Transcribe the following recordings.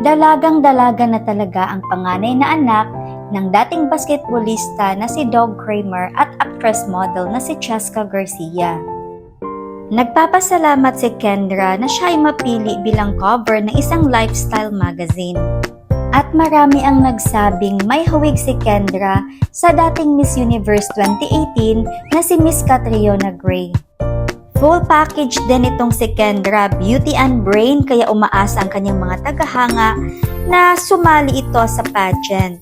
Dalagang-dalaga na talaga ang panganay na anak ng dating basketballista na si Doug Kramer at actress model na si Cheska Garcia. Nagpapasalamat si Kendra na siya ay mapili bilang cover ng isang lifestyle magazine. At marami ang nagsabing may hawig si Kendra sa dating Miss Universe 2018 na si Miss Catriona Gray. Full package din itong si Kendra, beauty and brain kaya umaasa ang kanyang mga tagahanga na sumali ito sa pageant.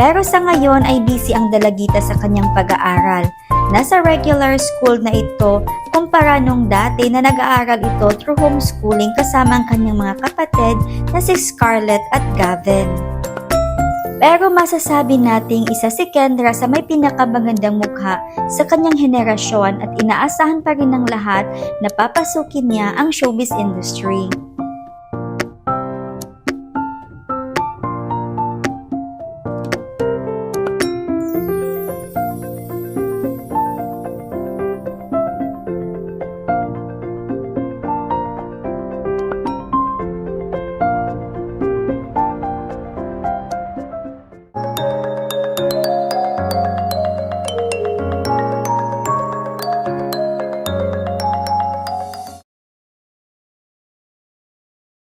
Pero sa ngayon ay busy ang dalagita sa kanyang pag-aaral. Nasa regular school na ito kumpara nung dati na nag-aaral ito through homeschooling kasama ang kanyang mga kapatid na si Scarlett at Gavin. Pero masasabi nating isa si Kendra sa may pinakamagandang mukha sa kanyang henerasyon at inaasahan pa rin ng lahat na papasukin niya ang showbiz industry.